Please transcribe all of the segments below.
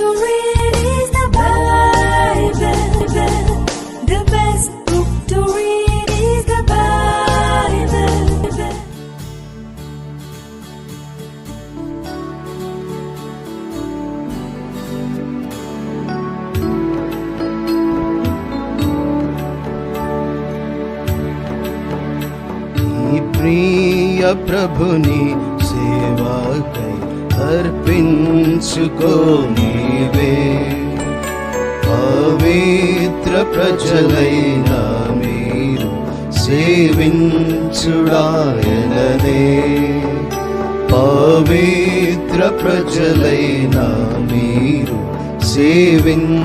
to read is the Bible. The best book to read is the Bible. प्रभु ने सेवा कर అర్పించుకో నీవే. పవిత్ర ప్రజలైన మీరు సేవించుడాయననే. పవిత్ర ప్రజలైన మీరు సేవించుడాయననే.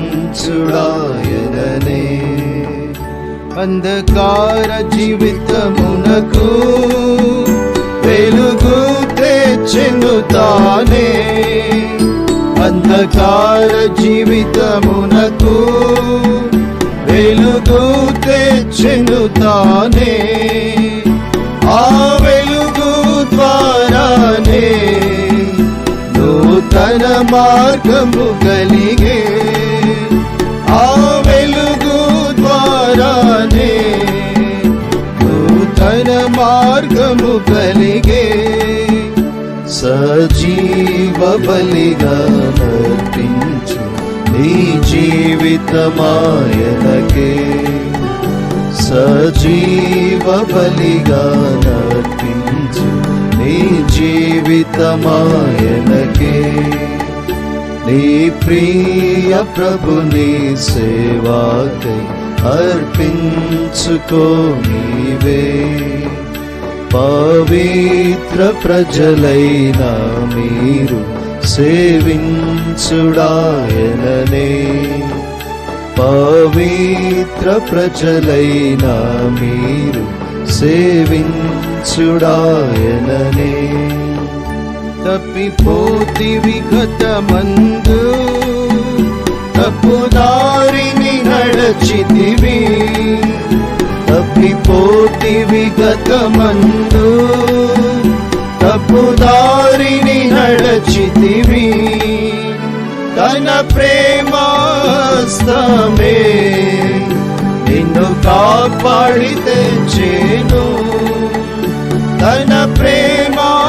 అంధకార జీవితమునకు వెలుగు చెందుతానే. అంధకార జీవితమునకు వెలుగు తెచ్చెను ఆ వెలుగు ద్వారానే నూతన మార్గము కలిగే. ఆ వెలుగు ద్వారానే నూతన మార్గము కలిగే. సజీవ బలిగా నర్పించు నీ జీవితమాయనకే. సజీవ బలిగా నర్పించు నీ జీవితమాయనకే. నీ ప్రియ ప్రభుని సేవాకై అర్పించుకో నీవే. పవిత్ర ప్రజలైన మీరు సేవించుడాయననే. పవిత్ర ప్రజలైన మీరు సేవించుడాయననే. తప్పిపోతివి గతమందు తప్పుదారిని నడచితివి. తప్పిపోతి విగతమందు తప్పుదారిని నడచితివి. తన ప్రేమాస్తమే నిన్ను కాపాడి తెచ్చేను తన ప్రేమాస్తమే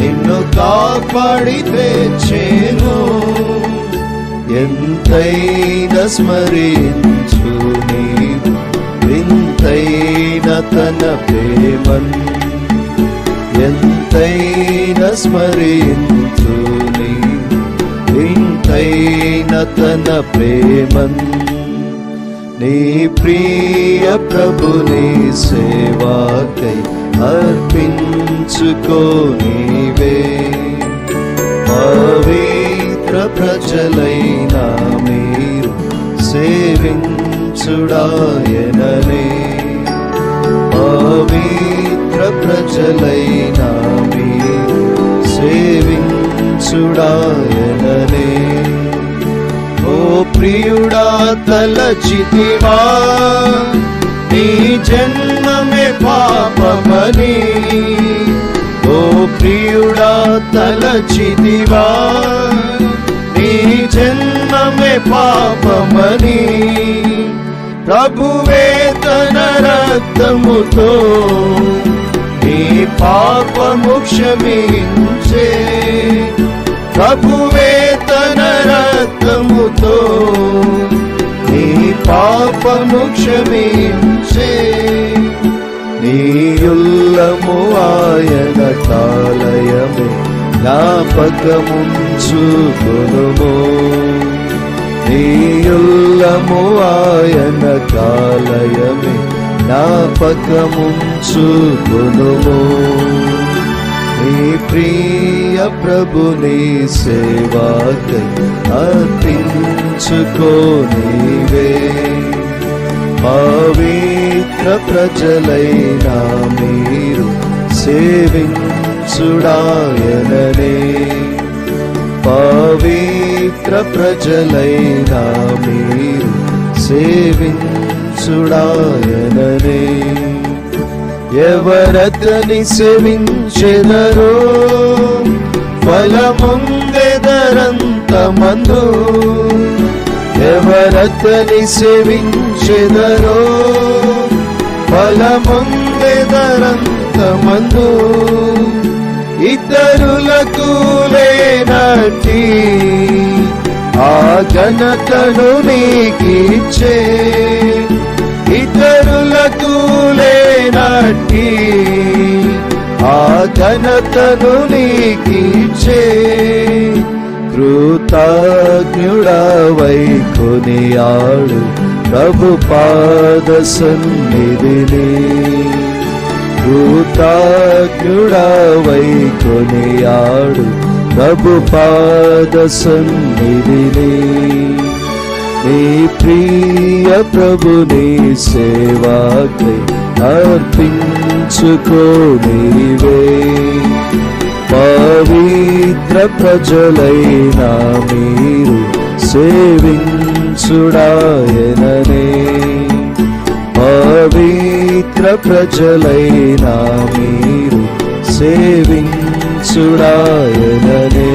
నిన్ను కాపాడి తెచ్చేను ఎంతైన స్మరించు నీవు వింతైన తన ప్రేమన్. ఎంతైన స్మరించు నీవు వింతైన తన ప్రేమన్. నీ ప్రియ ప్రభుని సేవాకై అర్పించుకో నీవే. పవిత్ర ప్రజలై సేవించుడాయననే పవిత్ర ప్రజలైన మీరు సేవించుడాయననే. ఓ ప్రియుడా తలచితివా. నీ జన్మమే పాపమని. ఓ ప్రియుడా తలచితివా. నీ జన్మమే పాపమని. ప్రభువే తన రక్తముతో నీ పాపము క్షమించే. ప్రభువే తన రక్తముతో నీ పాపము క్షమించే. నీయుల్లము ఆయన కాలయము జ్ఞాపకముంచుకొనుము. నీయుల్లము ఆయన కాలయమే జ్ఞాపకముంచుకునుము. నీ ప్రియ ప్రభుని సేవాకై అర్పించుకో నీవే. పవిత్ర ప్రజలైనా మీరు సేవించుడాయననే. పవిత్ర ప్రజలైన మీరు సేవించుడాయననే. ఎవరతని సేవించెదరో ఫలముందెదరంత మందు. ఎవరతని సేవించెదరో ఫలముందెదరంత మందు. ఇతరులకు లేనట్టి ఆ ఘనతను నీకిచ్చే ఇతరులకు లేనట్టి ఆ ఘనతను నీకిచ్చే కృతజ్ఞుడవై కొనియాడు ప్రభు పాద సన్నిధిని కృతజ్ఞుడవై కొనియాడు ప్రభు పాద సన్నిధిని నీ ప్రియ ప్రభుని సేవాకై అర్పించుకో నీవే. పవిత్ర ప్రజలైన మీరు సేవించుడాయననే. పవిత్ర ప్రజలైన మీరు రక్షించుడాయననే